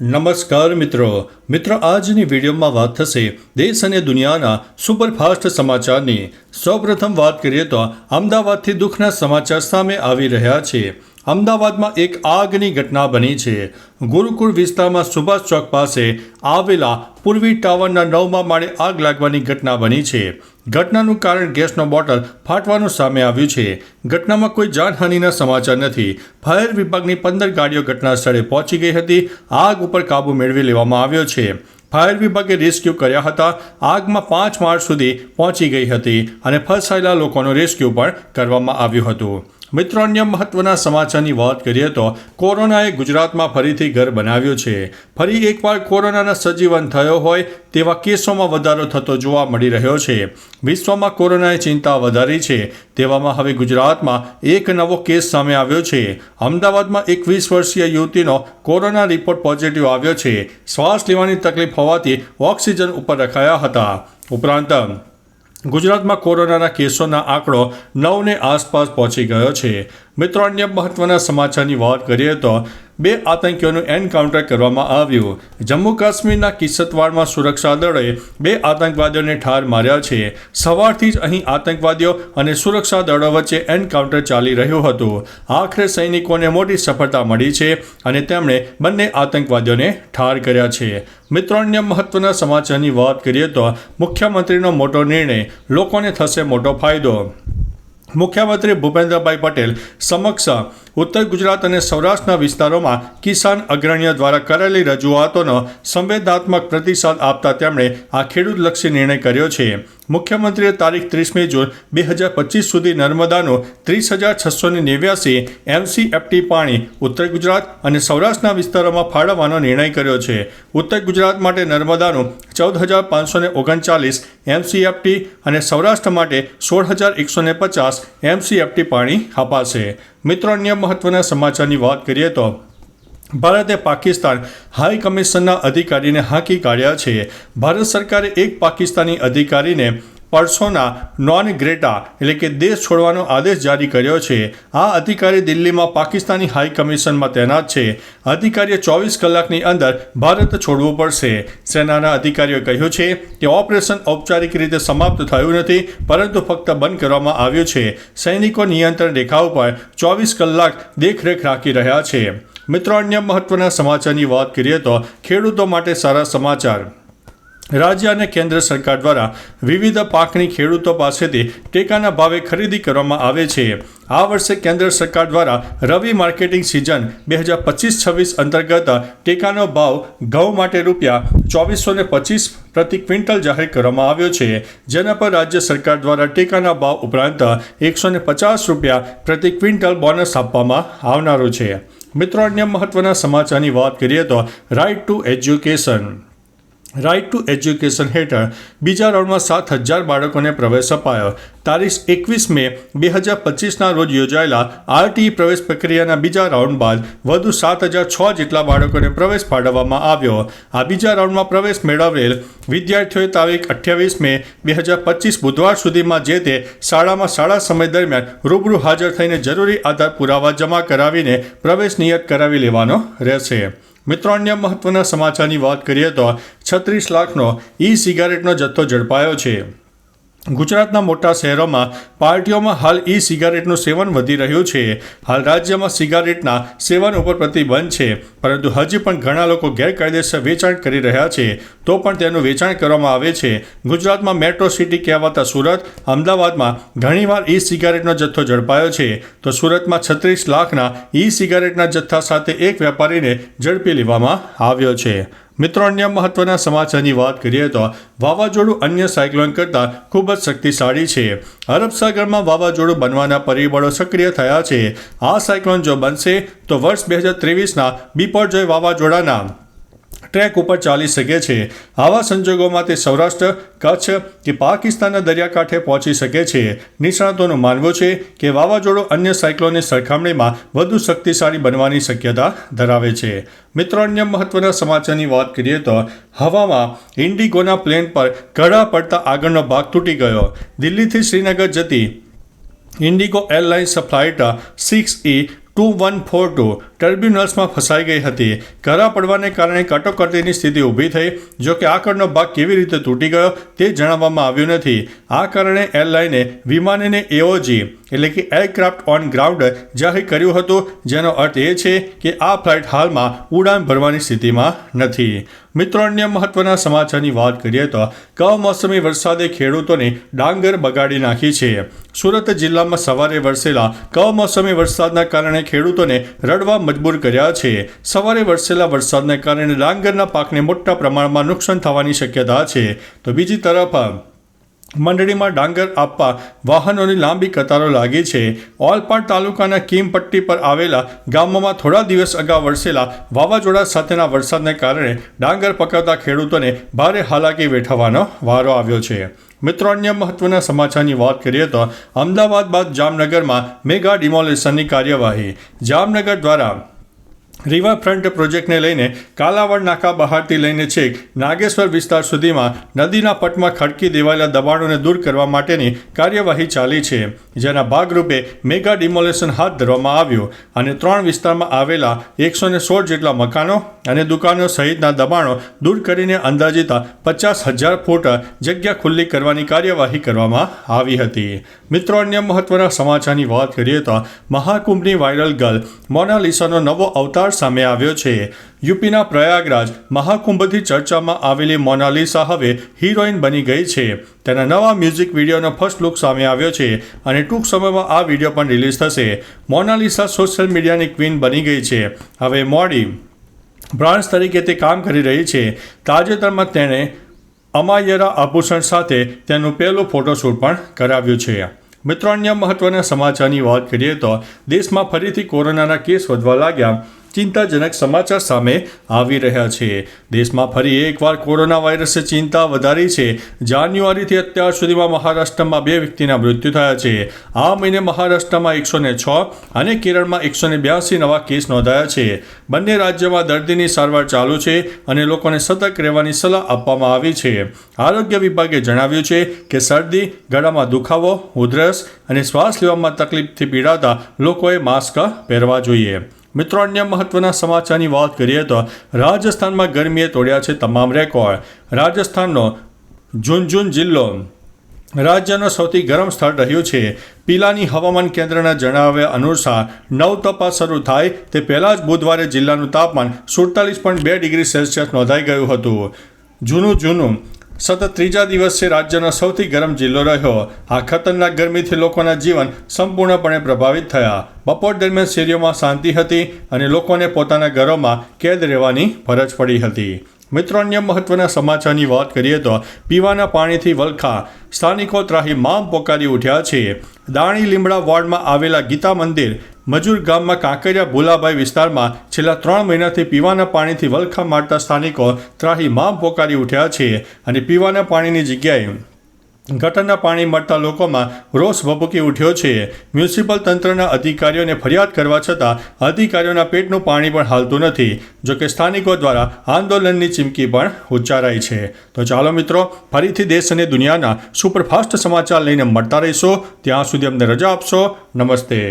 નમસ્કાર મિત્રો. મિત્રો, આજની વિડીયોમાં વાત થશે દેશ અને દુનિયાના સુપરફાસ્ટ સમાચારની. સૌપ્રથમ વાત કરીએ તો અમદાવાદથી દુઃખના સમાચાર સામે આવી રહ્યા છે. અમદાવાદમાં એક આગની ઘટના બની છે. ગુરુકુળ વિસ્તારમાં સુભાષ ચોક પાસે આવેલા પૂર્વી ટાવરના નવમા માળે આગ લાગવાની ઘટના બની છે. ઘટનાનું કારણ ગેસનો બોટલ ફાટવાનું સામે આવ્યું છે. ઘટનામાં કોઈ જાનહાનિના સમાચાર નથી. ફાયર વિભાગની પંદર ગાડીઓ ઘટના સ્થળે પહોંચી ગઈ હતી. આગ ઉપર કાબુ મેળવી લેવામાં આવ્યો છે. ફાયર વિભાગે રેસ્ક્યુ કર્યા હતા. આગમાં પાંચ માળ સુધી પહોંચી ગઈ હતી અને ફસાયેલા લોકોનું રેસ્ક્યુ પણ કરવામાં આવ્યું હતું. મિત્રો અન્ય મહત્વના સમાચારની વાત કરીએ તો કોરોનાએ ગુજરાતમાં ફરીથી ઘર બનાવ્યું છે. ફરી એકવાર કોરોનાના સજીવન થયો હોય તેવા કેસોમાં વધારો થતો જોવા મળી રહ્યો છે. વિશ્વમાં કોરોનાએ ચિંતા વધારી છે. તેવામાં હવે ગુજરાતમાં એક નવો કેસ સામે આવ્યો છે. અમદાવાદમાં એકવીસ વર્ષીય યુવતીનો કોરોના રિપોર્ટ પોઝિટિવ આવ્યો છે. શ્વાસ લેવાની તકલીફ હોવાથી ઓક્સિજન ઉપર રખાયા હતા. ઉપરાંત ગુજરાતમાં કોરોનાના કેસોના આંકડો નવને આસપાસ પહોંચી ગયો છે. મિત્રો, અન્ય મહત્વના સમાચારની વાત કરીએ તો બે આતંકીઓનું એન્કાઉન્ટર કરવામાં આવ્યું. જમ્મુ કાશ્મીરના કિસ્સતવાડમાં સુરક્ષા દળોએ બે આતંકવાદીઓને ઠાર માર્યા છે. સવારથી જ અહીં આતંકવાદીઓ અને સુરક્ષા દળો વચ્ચે એન્કાઉન્ટર ચાલી રહ્યું હતું. આખરે સૈનિકોને મોટી સફળતા મળી છે અને તેમણે બંને આતંકવાદીઓને ઠાર કર્યા છે. મિત્રો, અન્ય મહત્વના સમાચારની વાત કરીએ તો મુખ્યમંત્રીનો મોટો નિર્ણય લોકોને થશે મોટો ફાયદો. મુખ્યમંત્રી ભૂપેન્દ્રભાઈ પટેલ સમક્ષ ઉત્તર ગુજરાત અને સૌરાષ્ટ્રના વિસ્તારોમાં કિસાન અગ્રણીઓ દ્વારા કરેલી રજૂઆતોનો સંવેદનાત્મક પ્રતિસાદ આપતા તેમણે આ ખેડૂતલક્ષી નિર્ણય કર્યો છે. મુખ્યમંત્રીએ તારીખ ત્રીસમી જૂન બે હજાર પચીસ સુધી નર્મદાનો ત્રીસ હજાર છસો નેવ્યાસી એમસીએફટી પાણી ઉત્તર ગુજરાત અને સૌરાષ્ટ્રના વિસ્તારોમાં ફાળવવાનો નિર્ણય કર્યો છે. ઉત્તર ગુજરાત માટે નર્મદાનું ચૌદ હજાર પાંચસો ઓગણચાલીસ એમસીએફટી અને સૌરાષ્ટ્ર માટે સોળ હજાર એકસો ને પચાસ એમસીએફટી પાણી અપાશે. મિત્રો, અન્ય મહત્વના સમાચારની વાત કરીએ તો ભારતે પાકિસ્તાન હાઈ કમિશનના અધિકારીને હાંકી કાઢ્યા છે. ભારત સરકારે એક પાકિસ્તાની અધિકારીને પરસોના નોન ગ્રેટા એટલે કે દેશ છોડવાનો આદેશ જારી કર્યો છે. આ અધિકારી દિલ્હીમાં પાકિસ્તાની હાઈ કમિશનમાં તૈનાત છે. અધિકારીએ ચોવીસ કલાકની અંદર ભારત છોડવું પડશે. સેનાના અધિકારીઓએ કહ્યું છે કે ઓપરેશન ઔપચારિક રીતે સમાપ્ત થયું નથી, પરંતુ ફક્ત બંધ કરવામાં આવ્યું છે. સૈનિકો નિયંત્રણ રેખા ઉપર ચોવીસ કલાક દેખરેખ રાખી રહ્યા છે. મિત્રો, અન્ય મહત્વના સમાચારની વાત કરીએ તો ખેડૂતો માટે સારા સમાચાર. રાજ્ય અને કેન્દ્ર સરકાર દ્વારા વિવિધ પાકની ખેડૂતો પાસેથી ટેકાના ભાવે ખરીદી કરવામાં આવે છે. આ વર્ષે કેન્દ્ર સરકાર દ્વારા રવિ માર્કેટિંગ સિઝન બે હજાર પચીસ છવ્વીસ અંતર્ગત ટેકાનો ભાવ ઘઉં માટે રૂપિયા ચોવીસો ને પચીસ પ્રતિ ક્વિન્ટલ જાહેર કરવામાં આવ્યો છે. જેના પર રાજ્ય સરકાર દ્વારા ટેકાના ભાવ ઉપરાંત એકસો ને પચાસ રૂપિયા પ્રતિ ક્વિન્ટલ બોનસ આપવામાં આવનારો છે. મિત્રો, અન્ય મહત્વના સમાચારની વાત કરીએ તો right to education right to education હેઠળ બીજા રાઉન્ડમાં સાત હજાર બાળકોને પ્રવેશ અપાયો. તારીખ એકવીસ મે બે હજાર પચીસના રોજ યોજાયેલા આરટી પ્રવેશ પ્રક્રિયાના બીજા રાઉન્ડ બાદ વધુ સાત હજાર છ જેટલા બાળકોને પ્રવેશ ફાળવવામાં આવ્યો. આ બીજા રાઉન્ડમાં પ્રવેશ મેળવેલ વિદ્યાર્થીઓએ તારીખ અઠ્યાવીસ મે બે હજાર પચીસ બુધવાર સુધીમાં જે તે શાળામાં શાળા સમય દરમિયાન રૂબરૂ હાજર થઈને જરૂરી આધાર પુરાવા જમા કરાવીને પ્રવેશ નિયત કરાવી લેવાનો રહેશે. મિત્રો અન્ય મહત્વના સમાચારની વાત કરીએ તો છત્રીસ લાખનો ઈ સિગારેટનો જથ્થો ઝડપાયો છે. ગુજરાતના મોટા શહેરોમાં પાર્ટીઓમાં હાલ ઈ સિગારેટનું સેવન વધી રહ્યું છે. હાલ રાજ્યમાં સિગારેટના સેવન ઉપર પ્રતિબંધ છે. પરંતુ હજી પણ ઘણા લોકો ગેરકાયદેસર વેચાણ કરી રહ્યા છે. તો પણ તેનું વેચાણ કરવામાં આવે છે. ગુજરાતમાં મેટ્રો સિટી કહેવાતા સુરત, અમદાવાદમાં ઘણીવાર ઈ સિગારેટનો જથ્થો ઝડપાયો છે. તો સુરતમાં છત્રીસ લાખના ઈ સિગારેટના જથ્થા સાથે એક વેપારીને ઝડપી લેવામાં આવ્યો છે. મિત્રો, અન્ય મહત્વના સમાચારની વાત કરીએ તો વાવાઝોડું અન્ય સાયક્લોન કરતાં ખૂબ જ શક્તિશાળી છે. અરબ સાગરમાં વાવાઝોડું બનવાના પરિબળો સક્રિય થયા છે. આ સાયક્લોન જો બનશે, તો વર્ષ બે હજાર ત્રેવીસના બિપરજોય વાવાઝોડાના ટ્રેક ઉપર ચાલી શકે છે. આવા સંજોગોમાં તે સૌરાષ્ટ્ર, કચ્છ કે પાકિસ્તાનના દરિયાકાંઠે પહોંચી શકે છે. નિષ્ણાતોનું માનવું છે કે વાવાઝોડું અન્ય સાયક્લોનની સરખામણીમાં વધુ શક્તિશાળી બનવાની શક્યતા ધરાવે છે. મિત્રો, અન્ય મહત્વના સમાચારની વાત કરીએ તો હવામાં ઇન્ડિગોના પ્લેન પર કડા પડતા આગળનો ભાગ તૂટી ગયો. દિલ્હીથી શ્રીનગર જતી IndiGo airlines flight six E two one four two ટર્બ્યુનલ્સમાં ફસાઈ ગઈ હતી. કરા પડવાને કારણે કટોકટીની સ્થિતિ ઊભી થઈ. જો કે આગળનો ભાગ કેવી રીતે તૂટી ગયો તે જણાવવામાં આવ્યું નથી. આ કારણે એરલાઈને વિમાનને એઓજી એટલે કે એરક્રાફ્ટ ઓન ગ્રાઉન્ડ, જાહેર કર્યું હતું. જેનો અર્થ એ છે કે આ ફ્લાઇટ હાલમાં ઉડાન ભરવાની સ્થિતિમાં નથી. મિત્રો, અન્ય મહત્વના સમાચારની વાત કરીએ તો, કમોસમી વરસાદે ખેડૂતોની ડાંગર બગાડી નાખી છે. સુરત જિલ્લામાં સવારે વરસેલા કમોસમી વરસાદના કારણે ખેડૂતોને રડવા મજબૂર કર્યા છે. સવારે વરસેલા વરસાદને કારણે ડાંગરના પાકને મોટા પ્રમાણમાં નુકસાન થવાની શક્યતા છે. તો બીજી તરફ, મંડળીમાં ડાંગર આપવા વાહનોની લાંબી કતારો લાગી છે. ઓલપાડ તાલુકાના કીમપટ્ટી પર આવેલા ગામોમાં થોડા દિવસ અગાઉ વરસેલા વાવાઝોડા સાથેના વરસાદને કારણે ડાંગર પકવતા ખેડૂતોને ભારે હાલાકી વેઠવાનો વારો આવ્યો છે. મિત્રો, અન્ય મહત્વના સમાચારની વાત કરીએ તો અમદાવાદ બાદ જામનગરમાં મેગા ડિમોલેશનની કાર્યવાહી. જામનગર દ્વારા રિવરફ્રન્ટ પ્રોજેક્ટને લઈને કાલાવડ નાકા બહારથી લઈને છેક નાગેશ્વર વિસ્તાર સુધીમાં નદીના પટમાં ખડકી દેવાયેલા દબાણોને દૂર કરવા માટેની કાર્યવાહી ચાલી છે, જેના ભાગરૂપે મેગા ડિમોલેશન હાથ ધરવામાં આવ્યું અને ત્રણ વિસ્તારમાં આવેલા એકસો ને સોળ જેટલા મકાનો અને દુકાનો સહિતના દબાણો દૂર કરીને અંદાજિતા પચાસ હજાર ફૂટ જગ્યા ખુલ્લી કરવાની કાર્યવાહી કરવામાં આવી હતી. મિત્રો, અન્ય મહત્વના સમાચારની વાત કરીએ તો મહાકુંભની વાયરલ ગર્લ મોનાલિસાનો નવો અવતાર સામે આવ્યો છે. યુપીના પ્રયાગરાજ મહાકુંભથી ચર્ચામાં આવેલી મોનાલિસા હવે હિરોઈન બની ગઈ છે. તેના નવા મ્યુઝિક વિડીયોનો ફર્સ્ટ લુક સામે આવ્યો છે અને ટૂંક સમયમાં આ વીડિયો પણ રિલીઝ થશે. મોનાલિસા સોશિયલ મીડિયાની ક્વીન બની ગઈ છે. હવે મોડી બ્રાન્ડ તરીકે તે કામ કરી રહી છે. તાજેતરમાં તેણે અમાયરા આભૂષણ સાથે તેનું પહેલું ફોટોશૂટ પણ કરાવ્યું છે. મિત્રો, અન્ય મહત્વના સમાચારની વાત કરીએ તો દેશમાં ફરીથી કોરોનાના કેસ વધવા લાગ્યા. ચિંતાજનક સમાચાર સામે આવી રહ્યા છે. દેશમાં ફરી એકવાર કોરોના વાયરસે ચિંતા વધારી છે. જાન્યુઆરીથી અત્યાર સુધીમાં મહારાષ્ટ્રમાં બે વ્યક્તિના મૃત્યુ થયા છે. આ મહિને મહારાષ્ટ્રમાં એકસો ને છ અને કેરળમાં એકસો ને બ્યાસી નવા કેસ નોંધાયા છે. બંને રાજ્યમાં દર્દીની સારવાર ચાલુ છે અને લોકોને સતર્ક રહેવાની સલાહ આપવામાં આવી છે. આરોગ્ય વિભાગે જણાવ્યું છે કે શરદી, ગળામાં દુખાવો, ઉધરસ અને શ્વાસ લેવામાં તકલીફથી પીડાતા લોકોએ માસ્ક પહેરવા જોઈએ. મિત્રો, અન્ય મહત્વના સમાચારની વાત કરીએ તો રાજસ્થાનમાં ગરમીએ તોડ્યા છે તમામ રેકોર્ડ. રાજસ્થાનનો ઝુંઝુન જિલ્લો રાજ્યનો સૌથી ગરમ સ્થળ રહ્યું છે. પીલાની હવામાન કેન્દ્રના જણાવ્યા અનુસાર નવ તપાસ શરૂ થાય, તે પહેલાં જ બુધવારે જિલ્લાનું તાપમાન સુડતાલીસ પોઈન્ટ બે ડિગ્રી સેલ્સિયસ નોંધાઈ ગયું હતું. જૂનું જૂનું સતત ત્રીજા દિવસે રાજ્યનો સૌથી ગરમ જિલ્લો રહ્યો. આ ખતરનાક ગરમીથી લોકોના જીવન સંપૂર્ણપણે પ્રભાવિત થયા. બપોર દરમિયાન શેરીઓમાં શાંતિ હતી અને લોકોને પોતાના ઘરોમાં કેદ રહેવાની ફરજ પડી હતી. મિત્રો, અન્ય મહત્વના સમાચારની વાત કરીએ તો પીવાના પાણીથી વલખા સ્થાનિકો ત્રાહી માં પોકારી ઉઠ્યા છે. દાણી લીમડા વોર્ડમાં આવેલા ગીતા મંદિર મજૂર ગામમાં કાંકરિયા ભોલાભાઈ વિસ્તારમાં છેલ્લા ત્રણ મહિનાથી પીવાના પાણીથી વલખા મારતા સ્થાનિકો ત્રાહી માં પોકારી ઉઠ્યા છે અને પીવાના પાણીની જગ્યાએ ગટરના પાણી મળતા લોકોમાં રોષ ભભૂકી ઉઠ્યો છે. મ્યુનિસિપલ તંત્રના અધિકારીઓને ફરિયાદ કરવા છતાં અધિકારીઓના પેટનું પાણી પણ હાલતું નથી જોકે સ્થાનિકો દ્વારા આંદોલનની ચીમકી પણ ઉચ્ચારાઈ છે. તો ચાલો મિત્રો, ફરીથી દેશ અને દુનિયાના સુપરફાસ્ટ સમાચાર લઈને મળતા રહીશો. ત્યાં સુધી અમને રજા આપશો. નમસ્તે.